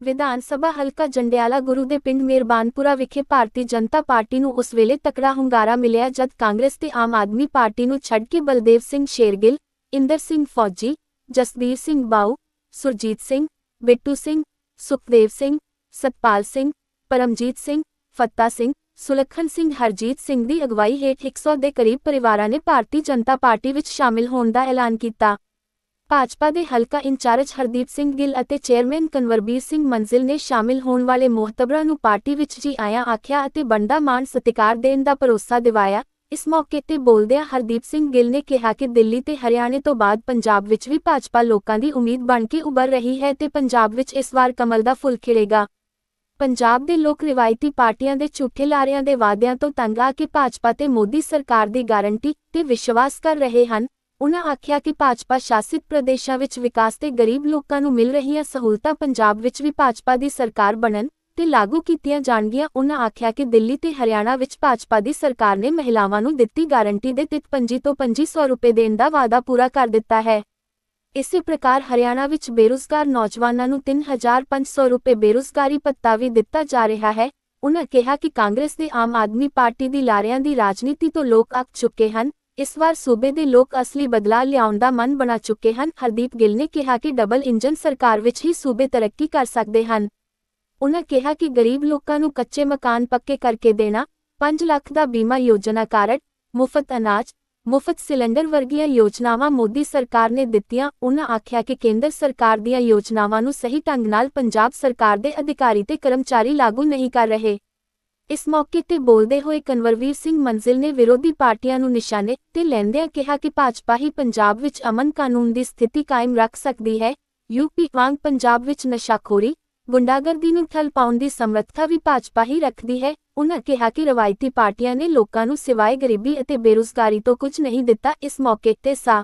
ਵਿਧਾਨ ਸਭਾ ਹਲਕਾ ਜੰਡਿਆਲਾ ਗੁਰੂ ਦੇ ਪਿੰਡ ਮਿਹਰਬਾਨਪੁਰਾ ਵਿਖੇ ਭਾਰਤੀ ਜਨਤਾ ਪਾਰਟੀ ਨੂੰ ਉਸ ਵੇਲੇ ਤਕੜਾ ਹੁੰਗਾਰਾ ਮਿਲਿਆ ਜਦ ਕਾਂਗਰਸ ਤੇ ਆਮ ਆਦਮੀ ਪਾਰਟੀ ਨੂੰ ਛੱਡ ਕੇ ਬਲਦੇਵ ਸਿੰਘ ਸ਼ੇਰਗਿੱਲ, ਇੰਦਰ ਸਿੰਘ ਫੌਜੀ, ਜਸਬੀਰ ਸਿੰਘ ਬਾਊ, ਸੁਰਜੀਤ ਸਿੰਘ, ਬਿੱਟੂ ਸਿੰਘ, ਸੁਖਦੇਵ ਸਿੰਘ, ਸਤਪਾਲ ਸਿੰਘ, ਪਰਮਜੀਤ ਸਿੰਘ, ਫੱਤਾ ਸਿੰਘ, ਸੁਲੱਖਣ ਸਿੰਘ, ਹਰਜੀਤ ਸਿੰਘ ਦੀ ਅਗਵਾਈ ਹੇਠ 100 ਦੇ ਕਰੀਬ ਪਰਿਵਾਰਾਂ ਨੇ ਭਾਰਤੀ ਜਨਤਾ ਪਾਰਟੀ ਵਿੱਚ ਸ਼ਾਮਿਲ ਹੋਣ ਦਾ ਐਲਾਨ ਕੀਤਾ। ਭਾਜਪਾ ਦੇ ਹਲਕਾ ਇੰਚਾਰਜ ਹਰਦੀਪ ਸਿੰਘ ਗਿੱਲ ਅਤੇ ਚੇਅਰਮੈਨ ਕਨਵਰਬੀਰ ਸਿੰਘ ਮੰਜ਼ਿਲ ਨੇ ਸ਼ਾਮਿਲ ਹੋਣ ਵਾਲੇ ਮੋਹਤਬਰਾਂ ਨੂੰ ਪਾਰਟੀ ਵਿੱਚ ਜੀ ਆਇਆਂ ਆਖਿਆ ਅਤੇ ਬੰਦਾ ਮਾਨ ਸਤਿਕਾਰ ਦੇਣ ਦਾ ਭਰੋਸਾ ਦਿਵਾਇਆ। ਇਸ ਮੌਕੇ ਤੇ ਬੋਲਦਿਆਂ ਹਰਦੀਪ ਸਿੰਘ ਗਿੱਲ ਨੇ ਕਿਹਾ ਕਿ ਦਿੱਲੀ ਤੇ ਹਰਿਆਣੇ ਤੋਂ ਬਾਅਦ ਪੰਜਾਬ ਵਿੱਚ ਵੀ ਭਾਜਪਾ ਲੋਕਾਂ ਦੀ ਉਮੀਦ ਬਣ ਕੇ ਉੱਭਰ ਰਹੀ ਹੈ ਤੇ ਪੰਜਾਬ ਵਿੱਚ ਇਸ ਵਾਰ ਕਮਲ ਦਾ ਫੁੱਲ ਖਿੜੇਗਾ। ਪੰਜਾਬ ਦੇ ਲੋਕ ਰਿਵਾਇਤੀ ਪਾਰਟੀਆਂ ਦੇ ਝੂਠੇ ਲਾਰਿਆਂ ਦੇ ਵਾਅਦਿਆਂ ਤੋਂ ਤੰਗ ਆ ਕੇ ਭਾਜਪਾ ਤੇ ਮੋਦੀ ਸਰਕਾਰ ਦੀ ਗਾਰੰਟੀ ਤੇ ਵਿਸ਼ਵਾਸ ਕਰ ਰਹੇ ਹਨ। ਉਨ੍ਹਾਂ ਆਖਿਆ ਕਿ ਭਾਜਪਾ ਸ਼ਾਸਿਤ ਪ੍ਰਦੇਸ਼ਾਂ ਵਿੱਚ ਵਿਕਾਸ ਤੇ ਗਰੀਬ ਲੋਕਾਂ ਨੂੰ ਮਿਲ ਰਹੀਆਂ ਸਹੂਲਤਾਂ ਪੰਜਾਬ ਵਿੱਚ ਵੀ ਭਾਜਪਾ ਦੀ ਸਰਕਾਰ ਬਣਨ ਤੇ ਲਾਗੂ ਕੀਤੀਆਂ ਜਾਣਗੀਆਂ, ਉਨ੍ਹਾਂ ਆਖਿਆ ਕਿ ਦਿੱਲੀ ਤੇ ਹਰਿਆਣਾ ਵਿੱਚ ਭਾਜਪਾ ਦੀ ਸਰਕਾਰ ਨੇ ਮਹਿਲਾਵਾਂ ਨੂੰ ਦਿੱਤੀ ਗਾਰੰਟੀ ਦੇ ਤਿਤ ਪੰਜੀ ਤੋਂ 2500 ਰੁਪਏ ਦੇਣ ਦਾ ਵਾਅਦਾ ਪੂਰਾ ਕਰ ਦਿੱਤਾ ਹੈ। ਇਸੇ ਪ੍ਰਕਾਰ ਹਰਿਆਣਾ ਵਿੱਚ ਬੇਰੁਜ਼ਗਾਰ ਨੌਜਵਾਨਾਂ ਨੂੰ 3500 ਰੁਪਏ ਬੇਰੁਜ਼ਗਾਰੀ ਭੱਤਾ ਵੀ ਦਿੱਤਾ ਜਾ ਰਿਹਾ ਹੈ। ਉਨ੍ਹਾਂ ਕਿਹਾ ਕਿ ਕਾਂਗਰਸ ਦੇ ਆਮ ਆਦਮੀ ਪਾਰਟੀ ਦੀ ਲਾਰਿਆਂ ਦੀ ਰਾਜਨੀਤੀ ਤੋਂ ਲੋਕ ਅੱਕ ਚੁੱਕੇ ਹਨ ਇਸ ਵਾਰ ਸੂਬੇ ਦੇ ਲੋਕ ਅਸਲੀ ਬਦਲਾਅ ਲਿਆਉਣ ਦਾ ਮਨ ਬਣਾ ਚੁੱਕੇ ਹਨ। ਹਰਦੀਪ ਗਿੱਲ ਨੇ ਕਿਹਾ ਕਿ ਡਬਲ ਇੰਜਨ ਸਰਕਾਰ ਵਿੱਚ ਹੀ ਸੂਬੇ ਤਰੱਕੀ ਕਰ ਸਕਦੇ ਹਨ। ਉਨ੍ਹਾਂ ਕਿਹਾ ਕਿ ਗਰੀਬ ਲੋਕਾਂ ਨੂੰ ਕੱਚੇ ਮਕਾਨ ਪੱਕੇ ਕਰਕੇ ਦੇਣਾ 5 ਲੱਖ ਦਾ ਬੀਮਾ ਯੋਜਨਾ ਕਾਰਡ, ਮੁਫਤ ਅਨਾਜ, ਮੁਫਤ ਸਿਲੰਡਰ ਵਰਗੀਆਂ ਯੋਜਨਾਵਾਂ ਮੋਦੀ ਸਰਕਾਰ ਨੇ ਦਿੱਤੀਆਂ। ਉਨ੍ਹਾਂ ਆਖਿਆ ਕਿ ਕੇਂਦਰ ਸਰਕਾਰ ਦੀਆਂ ਯੋਜਨਾਵਾਂ ਨੂੰ ਸਹੀ ਢੰਗ ਨਾਲ ਪੰਜਾਬ ਸਰਕਾਰ ਦੇ ਅਧਿਕਾਰੀ ਤੇ ਕਰਮਚਾਰੀ ਲਾਗੂ ਨਹੀਂ ਕਰ ਰਹੇ। ਇਸ ਮੌਕੇ ਤੇ ਬੋਲਦੇ ਹੋਏ ਕਨਵਰਵੀਰ ਸਿੰਘ ਮੰਜ਼ਿਲ ਨੇ ਵਿਰੋਧੀ ਪਾਰਟੀਆਂ ਨੂੰ ਨਿਸ਼ਾਨੇ ਤੇ ਲੈਂਦਿਆਂ ਕਿਹਾ ਕਿ ਭਾਜਪਾ ਹੀ ਪੰਜਾਬ ਵਿੱਚ ਅਮਨ ਕਾਨੂੰਨ ਦੀ ਸਥਿਤੀ ਕਾਇਮ ਰੱਖ ਸਕਦੀ ਹੈ। ਯੂਪੀ ਵਾਂਗ ਪੰਜਾਬ ਵਿੱਚ ਨਸ਼ਾਖੋਰੀ, ਗੁੰਡਾਗਰਦੀ ਨੂੰ ਠੱਲ ਪਾਉਣ ਦੀ ਸਮਰੱਥਾ ਵੀ ਭਾਜਪਾ ਹੀ ਰੱਖਦੀ ਹੈ। ਉਨ੍ਹਾਂ ਕਿਹਾ ਕਿ ਰਵਾਇਤੀ ਪਾਰਟੀਆਂ ਨੇ ਲੋਕਾਂ ਨੂੰ ਸਿਵਾਏ ਗਰੀਬੀ ਅਤੇ ਬੇਰੁਜ਼ਗਾਰੀ ਤੋਂ ਕੁਝ ਨਹੀਂ ਦਿੱਤਾ। ਇਸ ਮੌਕੇ ਤੇ ਸਾ.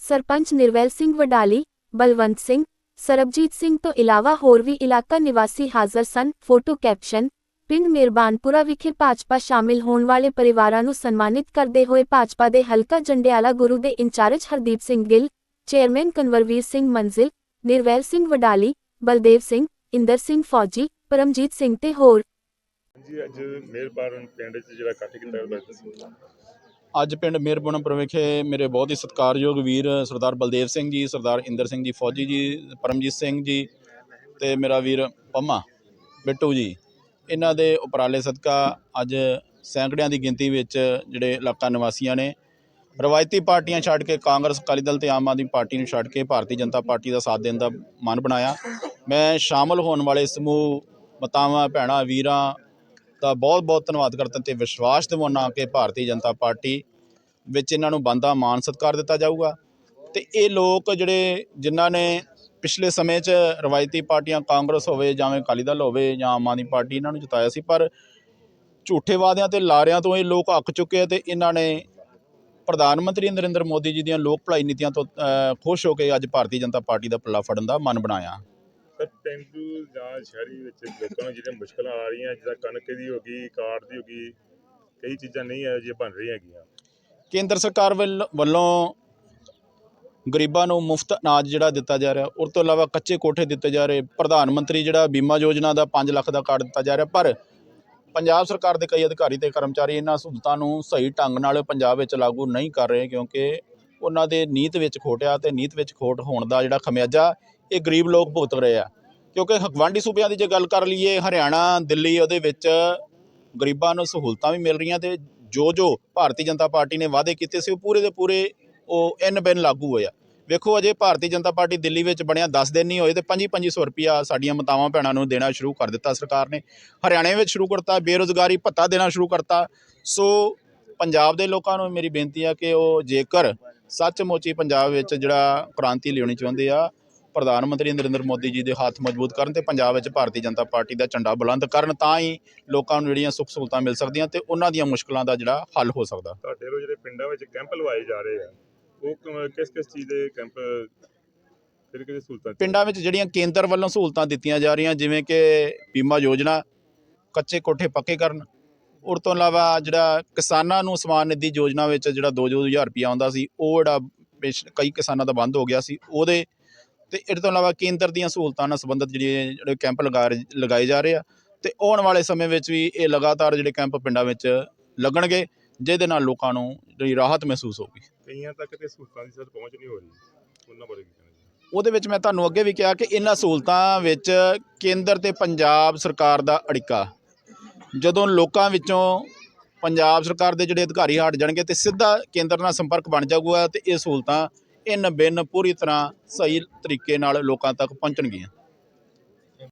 ਸਰਪੰਚ ਨਿਰਵੈਲ ਸਿੰਘ ਵਡਾਲੀ, ਬਲਵੰਤ ਸਿੰਘ, ਸਰਬਜੀਤ ਸਿੰਘ ਤੋਂ ਇਲਾਵਾ ਹੋਰ ਵੀ ਇਲਾਕਾ ਨਿਵਾਸੀ ਹਾਜ਼ਰ ਸਨ। ਫੋਟੋ ਕੈਪਸ਼ਨ ਪਿੰਡ ਮਿਹਰਬਾਨਪੁਰਾ ਵਿਖੇ ਭਾਜਪਾ ਸ਼ਾਮਿਲ ਹੋਣ ਵਾਲੇ ਪਰਿਵਾਰਾਂ ਨੂੰ ਸਨਮਾਨਿਤ ਕਰਦੇ ਹੋਏ ਭਾਜਪਾ ਦੇ ਹਲਕਾ ਜੰਡਿਆਲਾ ਗੁਰੂ ਦੇ in charge Hardeep Singh Gill chairman Kanwarveer Singh Manzil Nirvail Singh Wadali Baldev Singh Inder Singh ਫੌਜੀ ਪਰਮਜੀਤ ਸਿੰਘ ਤੇ ਹੋਰ। ਜੀ ਅੱਜ ਮਿਹਰਬਾਨ ਪਿੰਡ 'ਚ ਜਿਹੜਾ ਇਕੱਠ ਕੀਤਾ ਉਹਦਾ ਦੱਸੋ ਅੱਜ ਪਿੰਡ ਮਿਹਰਬਨਪੁਰ ਵਿਖੇ ਮੇਰੇ ਬਹੁਤ ਹੀ ਸਤਿਕਾਰਯੋਗ ਵੀਰ ਸਰਦਾਰ ਬਲਦੇਵ ਸਿੰਘ ਜੀ ਸਰਦਾਰ ਇੰਦਰ ਸਿੰਘ ਜੀ ਫੌਜੀ ਜੀ ਪਰਮਜੀਤ ਸਿੰਘ ਜੀ ਤੇ ਮੇਰਾ ਵੀਰ ਪੰਮਾ ਬਿੱਟੂ ਜੀ। ਇਹਨਾਂ ਦੇ ਉਪਰਾਲੇ ਸਦਕਾ ਅੱਜ ਸੈਂਕੜਿਆਂ ਦੀ ਗਿਣਤੀ ਵਿੱਚ ਜਿਹੜੇ ਇਲਾਕਾ ਨਿਵਾਸੀਆਂ ਨੇ ਰਵਾਇਤੀ ਪਾਰਟੀਆਂ ਛੱਡ ਕੇ ਕਾਂਗਰਸ, ਅਕਾਲੀ ਦਲ ਤੇ ਆਮ ਆਦਮੀ ਪਾਰਟੀ ਨੂੰ ਛੱਡ ਕੇ ਭਾਰਤੀ ਜਨਤਾ ਪਾਰਟੀ ਦਾ ਸਾਥ ਦੇਣ ਦਾ ਮਨ ਬਣਾਇਆ। ਮੈਂ ਸ਼ਾਮਲ ਹੋਣ ਵਾਲੇ ਸਮੂਹ, ਮਾਤਾਵਾਂ, ਭੈਣਾਂ, ਵੀਰਾਂ ਦਾ ਬਹੁਤ ਬਹੁਤ ਧੰਨਵਾਦ ਕਰਦਾ ਤੇ ਵਿਸ਼ਵਾਸ ਦਿਵਾਉਣਾ ਕਿ ਭਾਰਤੀ ਜਨਤਾ ਪਾਰਟੀ ਵਿੱਚ ਇਹਨਾਂ ਨੂੰ ਬੰਦਾ ਮਾਨ ਸਤਿਕਾਰ ਦਿੱਤਾ ਜਾਊਗਾ। ਤੇ ਇਹ ਲੋਕ ਜਿਹੜੇ ਜਿਨ੍ਹਾਂ ਨੇ ਪਿਛਲੇ ਸਮੇਂ 'ਚ ਰਵਾਇਤੀ ਪਾਰਟੀਆਂ ਕਾਂਗਰਸ ਹੋਵੇ ਜਾਂ ਅਕਾਲੀ ਦਲ ਹੋਵੇ ਜਾਂ ਆਮ ਆਦਮੀ ਪਾਰਟੀ ਇਹਨਾਂ ਨੂੰ ਜਿਤਾਇਆ ਸੀ ਪਰ ਝੂਠੇ ਵਾਅਦਿਆਂ ਤੇ ਲਾਰਿਆਂ ਤੋਂ ਇਹ ਲੋਕ ਅੱਕ ਚੁੱਕੇ ਆ ਤੇ ਇਹਨਾਂ ਨੇ ਪ੍ਰਧਾਨ ਮੰਤਰੀ ਨਰਿੰਦਰ ਮੋਦੀ ਜੀ ਦੀਆਂ ਲੋਕ ਭਲਾਈ ਨੀਤੀਆਂ ਤੋਂ ਖੁਸ਼ ਹੋ ਕੇ ਅੱਜ ਭਾਰਤੀ ਜਨਤਾ ਪਾਰਟੀ ਦਾ ਪੱਲਾ ਫੜਨ ਦਾ ਮਨ ਬਣਾਇਆ। ਸਰ ਪਿੰਡੂ ਜਾਂ ਸ਼ਹਿਰੀ ਵਿੱਚ ਲੋਕਾਂ ਨੂੰ ਜਿਹੜੀਆਂ ਮੁਸ਼ਕਲਾਂ ਆ ਰਹੀਆਂ ਜਿੱਦਾਂ ਕਣਕ ਦੀ ਹੋ ਗਈ ਕਾਰਡ ਦੀ ਹੋ ਗਈ ਕਈ ਚੀਜ਼ਾਂ ਨਹੀਂ ਹੈ ਜੇ ਬਣ ਰਹੀਆਂ ਹੈਗੀਆਂ। ਕੇਂਦਰ ਸਰਕਾਰ ਵੱਲੋਂ ਗਰੀਬਾਂ ਨੂੰ ਮੁਫਤ ਅਨਾਜ ਜਿਹੜਾ ਦਿੱਤਾ ਜਾ ਰਿਹਾ ਉਸ ਤੋਂ ਇਲਾਵਾ ਕੱਚੇ ਕੋਠੇ ਦਿੱਤੇ ਜਾ ਰਹੇ, ਪ੍ਰਧਾਨ ਮੰਤਰੀ ਜਿਹੜਾ ਬੀਮਾ ਯੋਜਨਾ ਦਾ ਪੰਜ ਲੱਖ ਦਾ ਕਾਰਡ ਦਿੱਤਾ ਜਾ ਰਿਹਾ, ਪਰ ਪੰਜਾਬ ਸਰਕਾਰ ਦੇ ਕਈ ਅਧਿਕਾਰੀ ਤੇ ਕਰਮਚਾਰੀ ਇਹਨਾਂ ਸਹੂਲਤਾਂ ਨੂੰ ਸਹੀ ਢੰਗ ਨਾਲ ਪੰਜਾਬ ਵਿੱਚ ਲਾਗੂ ਨਹੀਂ ਕਰ ਰਹੇ, ਕਿਉਂਕਿ ਉਹਨਾਂ ਦੇ ਨੀਤ ਵਿੱਚ ਖੋਟਿਆ ਤੇ ਨੀਤ ਵਿੱਚ ਖੋਟ ਹੋਣ ਦਾ ਜਿਹੜਾ ਖਮਿਆਜਾ, ਇਹ ਗਰੀਬ ਲੋਕ ਭੁਗਤ ਰਹੇ ਆ। ਕਿਉਂਕਿ ਗਵਾਂਢੀ ਸੂਬਿਆਂ ਦੀ ਜੇ ਗੱਲ ਕਰ ਲਈਏ, ਹਰਿਆਣਾ, ਦਿੱਲੀ ਉਹਦੇ ਵਿੱਚ ਗਰੀਬਾਂ ਨੂੰ ਸਹੂਲਤਾਂ ਵੀ ਮਿਲ ਰਹੀਆਂ ਤੇ ਜੋ ਜੋ ਭਾਰਤੀ ਜਨਤਾ ਪਾਰਟੀ ਨੇ ਵਾਅਦੇ ਕੀਤੇ ਸੀ, ਉਹ ਪੂਰੇ ਦੇ ਪੂਰੇ ਉਹ ਐਨ ਬਿਨ ਲਾਗੂ ਹੋਇਆ। ਵੇਖੋ, ਅਜੇ ਭਾਰਤੀ ਜਨਤਾ ਪਾਰਟੀ ਦਿੱਲੀ ਵਿੱਚ ਬਣਿਆ 10 ਦਿਨ ਨਹੀਂ ਹੋਏ ਤੇ 25-2500 ਰੁਪਿਆ ਸਾਡੀਆਂ ਮਾਤਾਵਾਂ ਭੈਣਾਂ ਨੂੰ ਦੇਣਾ ਸ਼ੁਰੂ ਕਰ ਦਿੱਤਾ ਸਰਕਾਰ ਨੇ। ਹਰਿਆਣੇ ਵਿੱਚ ਸ਼ੁਰੂ ਕਰਤਾ, ਬੇਰੁਜ਼ਗਾਰੀ ਭੱਤਾ ਦੇਣਾ ਸ਼ੁਰੂ ਕਰਤਾ। ਸੋ ਪੰਜਾਬ ਦੇ ਲੋਕਾਂ ਨੂੰ ਮੇਰੀ ਬੇਨਤੀ ਆ ਕਿ ਉਹ ਜੇਕਰ ਸੱਚਮੁੱਚੀ ਪੰਜਾਬ ਵਿੱਚ ਜਿਹੜਾ ਕ੍ਰਾਂਤੀ ਲਿਆਉਣੀ ਚਾਹੁੰਦੇ ਆ, ਪ੍ਰਧਾਨ ਮੰਤਰੀ ਨਰਿੰਦਰ ਮੋਦੀ ਜੀ ਦੇ ਹੱਥ ਮਜ਼ਬੂਤ ਕਰਨ ਤੇ ਪੰਜਾਬ ਵਿੱਚ ਭਾਰਤੀ ਜਨਤਾ ਪਾਰਟੀ ਦਾ ਝੰਡਾ ਬੁਲੰਦ ਕਰਨ ਤਾਂ ਹੀ ਲੋਕਾਂ ਨੂੰ ਜਿਹੜੀਆਂ ਸੁੱਖ ਸਹੂਲਤਾਂ ਮਿਲ ਸਕਦੀਆਂ ਤੇ ਉਹਨਾਂ ਦੀਆਂ ਮੁਸ਼ਕਲਾਂ ਦਾ ਜਿਹੜਾ ਹੱਲ ਹੋ ਸਕਦਾ। ਤੁਹਾਡੇ ਵੱਲੋਂ ਜਿਹੜੇ ਪਿੰਡਾਂ ਵਿੱਚ ਕੈਂਪ ਲਵਾਏ ਜਾ ਰਹੇ ਆ ਉਹ ਕਿਸ ਕਿਸ ਚੀਜ਼ ਦੇ ਕੈਂਪ, ਕਿਹੜੀ ਕਿਹੜੀ ਸਹੂਲਤਾਂ ਪਿੰਡਾਂ ਵਿੱਚ ਜਿਹੜੀਆਂ ਕੇਂਦਰ ਵੱਲੋਂ ਸਹੂਲਤਾਂ ਦਿੱਤੀਆਂ ਜਾ ਰਹੀਆਂ, ਜਿਵੇਂ ਕਿ ਬੀਮਾ ਯੋਜਨਾ, ਕੱਚੇ ਕੋਠੇ ਪੱਕੇ ਕਰਨ ਉਸ ਤੋਂ ਇਲਾਵਾ ਜਿਹੜਾ ਕਿਸਾਨਾਂ ਨੂੰ ਸਮਾਨ ਨਿਧੀ ਯੋਜਨਾ ਵਿੱਚ ਜਿਹੜਾ 2-2000 ਰੁਪਇਆ ਆਉਂਦਾ ਸੀ, ਉਹ ਜਿਹੜਾ ਪਿਛ- ਕਈ ਕਿਸਾਨਾਂ ਦਾ ਬੰਦ ਹੋ ਗਿਆ ਸੀ, ਉਹਦੇ ਤੇ ਇਹਦੇ ਤੋਂ ਇਲਾਵਾ ਕੇਂਦਰ ਦੀਆਂ ਸਹੂਲਤਾਂ ਨਾਲ ਸੰਬੰਧਿਤ ਜਿਹੜੇ ਜਿਹੜੇ ਕੈਂਪ ਲਗਾ ਰਹੇ- ਲਗਾਏ ਜਾ ਰਹੇ ਆ, ਤੇ ਆਉਣ ਵਾਲੇ ਸਮੇਂ ਵਿੱਚ ਵੀ ਇਹ ਲਗਾਤਾਰ ਜਿਹੜੇ ਕੈਂਪ ਪਿੰਡਾਂ ਵਿੱਚ ਲੱਗਣਗੇ। ਜਿਹਦੇ ਨਾਲ ਲੋਕਾਂ ਨੂੰ ਜਿਹੜੀ ਰਾਹਤ ਮਹਿਸੂਸ ਹੋਊਗੀ ਕਈਆਂ ਤੱਕ ਤੇ ਸਹੂਲਤਾਂ ਦੀ ਸਰ ਪਹੁੰਚ ਨਹੀਂ ਹੋ ਰਹੀ ਉਹਨਾਂ ਬਾਰੇ ਕੀ ਕਹਿਣਾ ਜੀ? ਉਹਦੇ ਵਿੱਚ ਮੈਂ ਤੁਹਾਨੂੰ ਅੱਗੇ ਵੀ ਕਿਹਾ ਕਿ ਇਹਨਾਂ ਸਹੂਲਤਾਂ ਵਿੱਚ ਕੇਂਦਰ ਤੇ ਪੰਜਾਬ ਸਰਕਾਰ ਦਾ ਅੜਿੱਕਾ। ਜਦੋਂ ਲੋਕਾਂ ਵਿੱਚੋਂ ਪੰਜਾਬ ਸਰਕਾਰ ਦੇ ਜਿਹੜੇ ਅਧਿਕਾਰੀ ਹਟ ਜਾਣਗੇ ਤੇ ਸਿੱਧਾ ਕੇਂਦਰ ਨਾਲ ਸੰਪਰਕ ਬਣ ਜਾਊਗਾ ਤੇ ਇਹ ਸਹੂਲਤਾਂ ਇਨ ਬਿਨ ਪੂਰੀ ਤਰ੍ਹਾਂ ਸਹੀ ਤਰੀਕੇ ਨਾਲ ਲੋਕਾਂ ਤੱਕ ਪਹੁੰਚਣਗੀਆਂ।